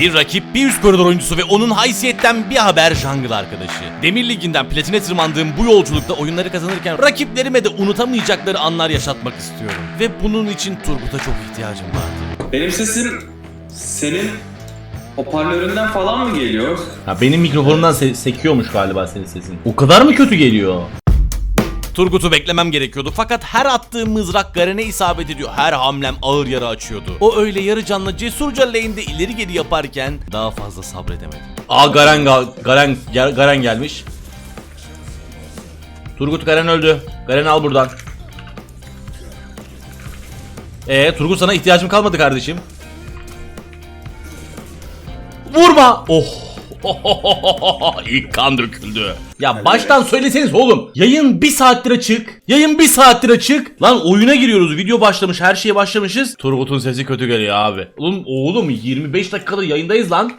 Bir rakip, bir üst koridor oyuncusu ve onun haysiyetten bir haber jungle arkadaşı. Demir Ligi'nden platine tırmandığım bu yolculukta oyunları kazanırken rakiplerime de unutamayacakları anlar yaşatmak istiyorum. Ve bunun için Turgut'a çok ihtiyacım vardı. Benim sesim senin hoparlöründen falan mı geliyor? Ha benim mikrofonumdan se- sekiyormuş galiba senin sesin. O kadar mı kötü geliyor? Turgut'u beklemem gerekiyordu fakat her attığım mızrak Garen'e isabet ediyor. Her hamlem ağır yara açıyordu. O öyle yarı canlı cesurca lane'de ileri geri yaparken daha fazla sabredemedim. Aa Garen Garen Garen gelmiş. Turgut Garen öldü. Garen al buradan. Ee Turgut sana ihtiyacım kalmadı kardeşim. Vurma. Oh. İlk kan döküldü. Ya baştan söyleseniz oğlum. Yayın bir saattir açık. Yayın bir saattir açık. Lan oyuna giriyoruz. Video başlamış. Her şeye başlamışız. Turgut'un sesi kötü geliyor abi. Oğlum oğlum 25 dakikadır yayındayız lan.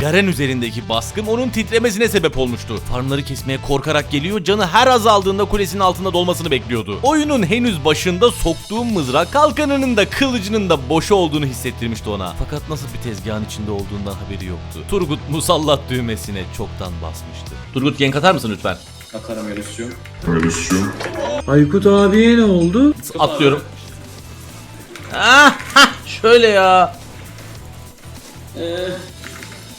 Garen üzerindeki baskım onun titremesine sebep olmuştu. Farmları kesmeye korkarak geliyor, canı her azaldığında kulesinin altında dolmasını bekliyordu. Oyunun henüz başında soktuğum mızrak kalkanının da kılıcının da boş olduğunu hissettirmişti ona. Fakat nasıl bir tezgahın içinde olduğundan haberi yoktu. Turgut musallat düğmesine çoktan basmıştı. Turgut gank atar mısın lütfen? Atarım Yunus'cum. Aykut abiye ne oldu? Atlıyorum. Ah, şöyle ya.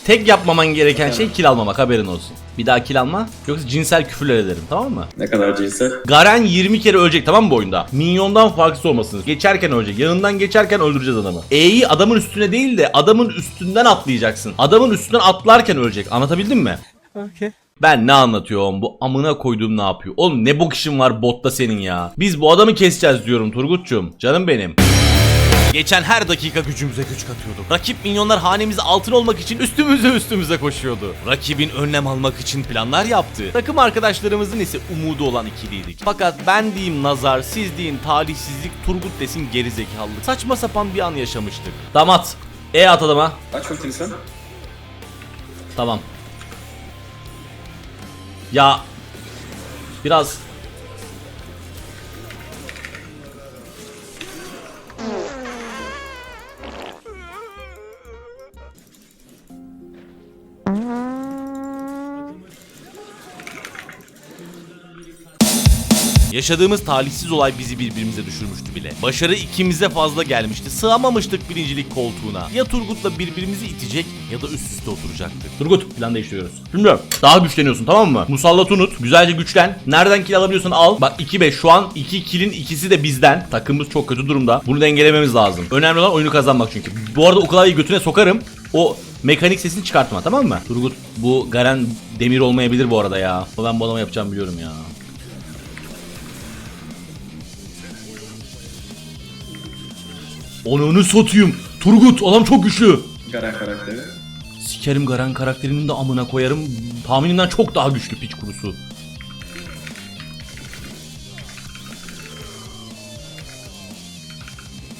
Tek yapmaman gereken şey kill almamak haberin olsun. Bir daha kill alma yoksa cinsel küfürler ederim tamam mı? Ne kadar cinsel? Garen 20 kere ölecek tamam mı bu oyunda? Minyondan farksız olmasınız. Geçerken ölecek. Yanından geçerken öldüreceğiz adamı. E'yi adamın üstüne değil de adamın üstünden atlayacaksın. Adamın üstünden atlarken ölecek. Anlatabildim mi? Ben ne anlatıyorum bu amına koyduğum ne yapıyor? Oğlum ne bok işin var botta senin ya. Biz bu adamı keseceğiz diyorum Turgut'cum. Canım benim. Geçen her dakika gücümüze güç katıyordu. Rakip minyonlar hanemize altın olmak için üstümüze üstümüze koşuyordu. Rakibin önlem almak için planlar yaptı. Takım arkadaşlarımızın ise umudu olan ikiliydik. Fakat ben diyeyim nazar, siz deyin talihsizlik, Turgut desin gerizekalılık. Saçma sapan bir an yaşamıştık. Damat. E at adama. Kaç ultini sen? Tamam. Ya biraz Yaşadığımız talihsiz olay bizi birbirimize düşürmüştü bile. Başarı ikimize fazla gelmişti. Sığamamıştık birincilik koltuğuna. Ya Turgut'la birbirimizi itecek ya da üst üste oturacaktık. Turgut plan değiştiriyoruz. Bilmiyorum. Daha güçleniyorsun tamam mı? Musallat unut. Güzelce güçlen. Nereden kill alabiliyorsan al. Bak 2-5 şu an 2 killin ikisi de bizden. Takımımız çok kötü durumda. Bunu dengelememiz lazım. Önemli olan oyunu kazanmak çünkü. Bu arada o kadar iyi götüne sokarım. O mekanik sesini çıkartma tamam mı? Turgut bu Garen demir olmayabilir bu arada ya. Ben bu adama yapacağımı biliyorum ya. Onu satayım. Turgut adam çok güçlü. Garen karakteri. Sikerim Garen karakterinin de amına koyarım. Tahminimden çok daha güçlü piç kurusu.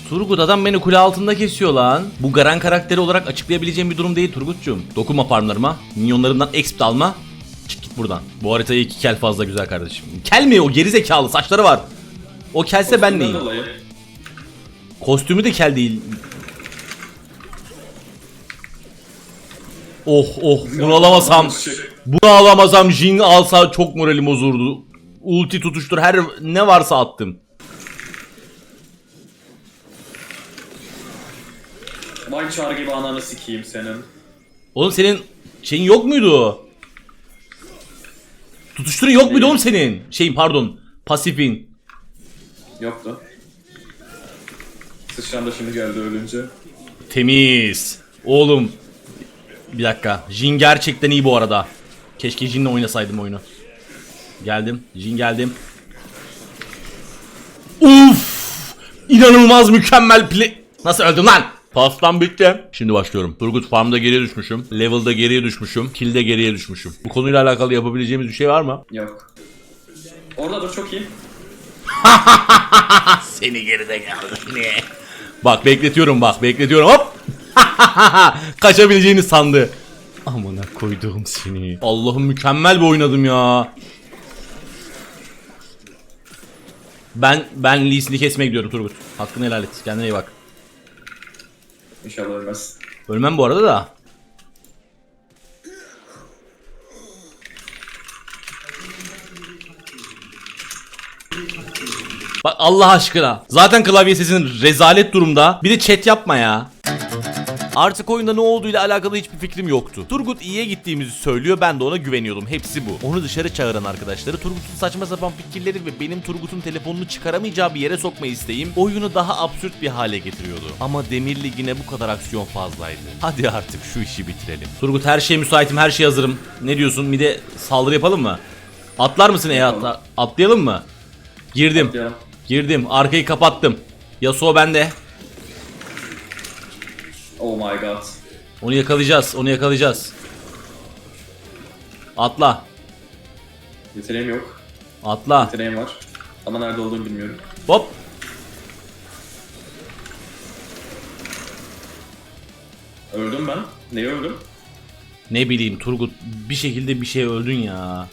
Turgut adam beni kule altında kesiyor lan. Bu Garen karakteri olarak açıklayabileceğim bir durum değil Turgut'cum. Dokunma farmlarıma. Minyonlarımdan exp alma. Çık git buradan. Bu haritayı iki kel fazla güzel kardeşim. Kel mi o geri zekalı saçları var. O kelse ben neyim? Dolayı. Kostümü de kel değil. Oh oh bunu alamasam. Bunu alamasam Jing alsa çok moralim bozurdu. Ulti tutuştur her ne varsa attım. Vay çağır gibi ananı sikeyim senin. Oğlum senin şeyin yok muydu? Tutuşturun yok muydu oğlum senin? Şeyin pardon pasifin. Yoktu. Sıçran da şimdi geldi ölünce. Temiz. Oğlum. Bir dakika. Jin gerçekten iyi bu arada. Keşke Jin'le oynasaydım oyunu. Geldim. Jin geldim. Uf! İnanılmaz mükemmel play. Nasıl öldüm lan? Pastan bitti. Şimdi başlıyorum. Turgut farmda geriye düşmüşüm. Level'da geriye düşmüşüm. Kill'de geriye düşmüşüm. Bu konuyla alakalı yapabileceğimiz bir şey var mı? Yok. Orada dur çok iyi. Seni geride seni. Bak bekletiyorum bak bekletiyorum hop. Kaçabileceğini sandı. Amına koyduğum seni. Allah'ım mükemmel bir oynadım ya. Ben ben Lee Sin'i kesmeye gidiyorum Turgut. Hakkını helal et. Kendine iyi bak. İnşallah ölmez. Ölmem bu arada da. Bak Allah aşkına. Zaten klavye sesin rezalet durumda. Bir de chat yapma ya. Artık oyunda ne olduğuyla alakalı hiçbir fikrim yoktu. Turgut iyiye gittiğimizi söylüyor ben de ona güveniyordum. Hepsi bu. Onu dışarı çağıran arkadaşları Turgut'un saçma sapan fikirleri ve benim Turgut'un telefonunu çıkaramayacağı bir yere sokma isteğim oyunu daha absürt bir hale getiriyordu. Ama Demir Ligi'ne bu kadar aksiyon fazlaydı. Hadi artık şu işi bitirelim. Turgut her şeye müsaitim, her şeye hazırım. Ne diyorsun? Bir de saldırı yapalım mı? Atlar mısın E'ye atla? Atlayalım mı? Girdim. Ya. Girdim. Arkayı kapattım. Yasuo bende. Oh my god. Onu yakalayacağız. Onu yakalayacağız. Atla. Yeteneğim yok. Atla. Yeteneğim var. Ama nerede olduğunu bilmiyorum. Hop. Öldüm ben. Neye öldüm? Ne bileyim Turgut bir şekilde bir şey öldün ya.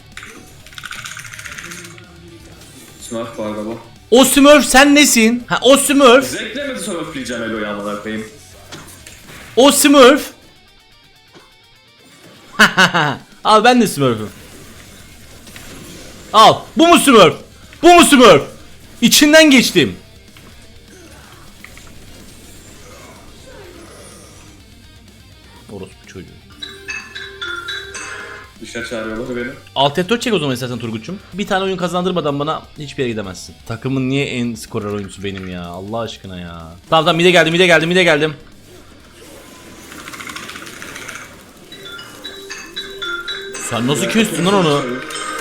Smurf arada bu. O Smurf sen nesin? Ha o Smurf. Zevklemedi Smurfleyeceğim Elo'yu amına koyayım. O Smurf. Al ben de Smurf'üm. Al. Bu mu Smurf? Bu mu Smurf? İçinden geçtim. Orospu çocuğu. Dışarı çağırıyorlar beni. Alt F4 çek o zaman istersen Turgut'cum. Bir tane oyun kazandırmadan bana hiçbir yere gidemezsin. Takımın niye en skorer oyuncusu benim ya? Allah aşkına ya. Tamam tamam mide geldim mide geldim mide geldim. Sen nasıl kestin lan onu?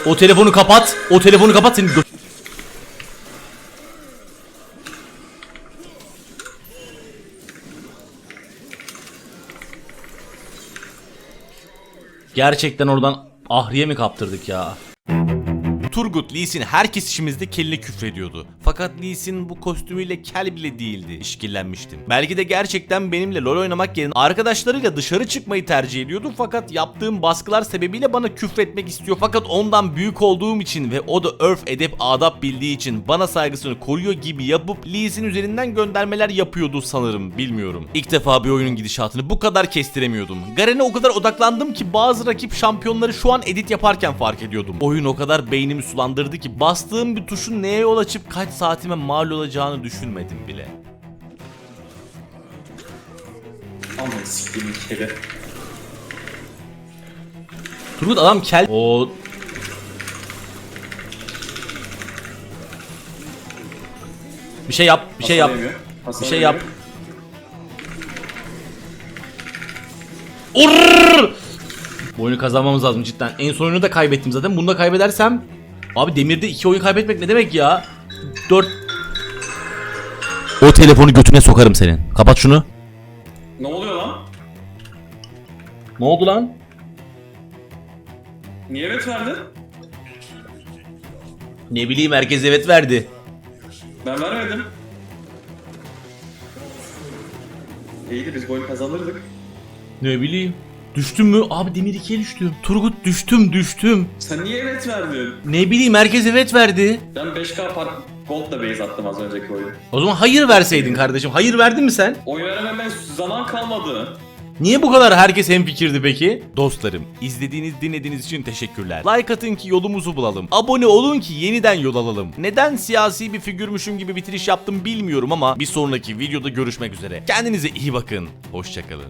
O telefonu kapat. O telefonu kapat senin gö- Gerçekten oradan ahriye mi kaptırdık ya? Turgut Lee Sin her kesişimizde kelini küfrediyordu. Fakat Lee Sin bu kostümüyle kel bile değildi. İşkillenmiştim. Belki de gerçekten benimle LoL oynamak yerine arkadaşlarıyla dışarı çıkmayı tercih ediyordu. Fakat yaptığım baskılar sebebiyle bana küfretmek istiyor. Fakat ondan büyük olduğum için ve o da örf edep adap bildiği için bana saygısını koruyor gibi yapıp Lee Sin üzerinden göndermeler yapıyordu sanırım. Bilmiyorum. İlk defa bir oyunun gidişatını bu kadar kestiremiyordum. Garen'e o kadar odaklandım ki bazı rakip şampiyonları şu an edit yaparken fark ediyordum. Oyun o kadar beynimi sulandırdı ki bastığım bir tuşun neye yol açıp kaç saatime mal olacağını düşünmedim bile. Aman siktiğim kedi. Turgut adam kel. O Bir şey yap, bir şey yap. Bir şey yap. Urrrr! Bu oyunu kazanmamız lazım cidden. En son oyunu da kaybettim zaten. Bunu da kaybedersem Abi demirde iki oyun kaybetmek ne demek ya? 4 O telefonu götüne sokarım senin. Kapat şunu. Ne oluyor lan? Ne oldu lan? Niye evet verdin? Ne bileyim herkes evet verdi. Ben vermedim. İyiydi biz bu oyunu kazanırdık. Ne bileyim. Düştüm mü? Abi demir ikiye düştüm. Turgut düştüm düştüm. Sen niye evet verdin? Ne bileyim herkes evet verdi. Ben 5k par gold'la base attım az önceki oyun. O zaman hayır verseydin kardeşim. Hayır verdin mi sen? Oy verememe zaman kalmadı. Niye bu kadar herkes hemfikirdi peki? Dostlarım, izlediğiniz, dinlediğiniz için teşekkürler. Like atın ki yolumuzu bulalım. Abone olun ki yeniden yol alalım. Neden siyasi bir figürmüşüm gibi bitiriş yaptım bilmiyorum ama bir sonraki videoda görüşmek üzere. Kendinize iyi bakın. Hoşçakalın.